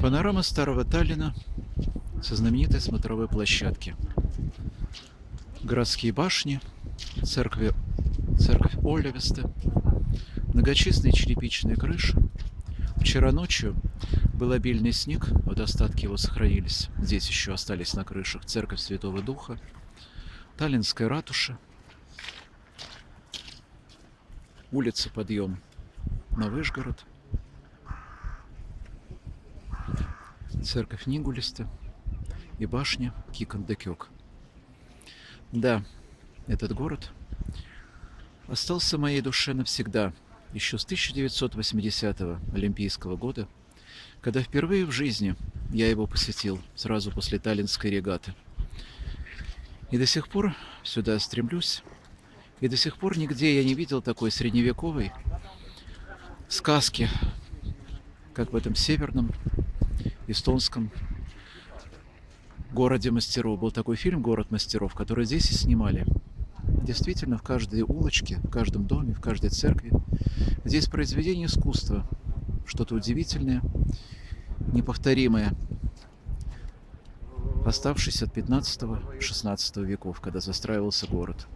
Панорама старого Таллина со знаменитой смотровой площадки. Городские башни, церкви, церковь Олевеста, многочисленные черепичные крыши. Вчера ночью был обильный снег, вот остатки его сохранились. Здесь еще остались на крышах церковь Святого Духа, Таллинская ратуша, улица Подъем на Выжгород, церковь Нигулиста и башня Кикандекёк. Да, этот город остался в моей душе навсегда, еще с 1980 Олимпийского года, когда впервые в жизни я его посетил, сразу после Таллинской регаты. И до сих пор сюда стремлюсь, и до сих пор нигде я не видел такой средневековой сказки, как в этом северном эстонском городе мастеров. Был такой фильм «Город мастеров», который здесь и снимали. Действительно, в каждой улочке, в каждом доме, в каждой церкви здесь произведение искусства, что-то удивительное, неповторимое, оставшееся от 15-16 веков, когда застраивался город.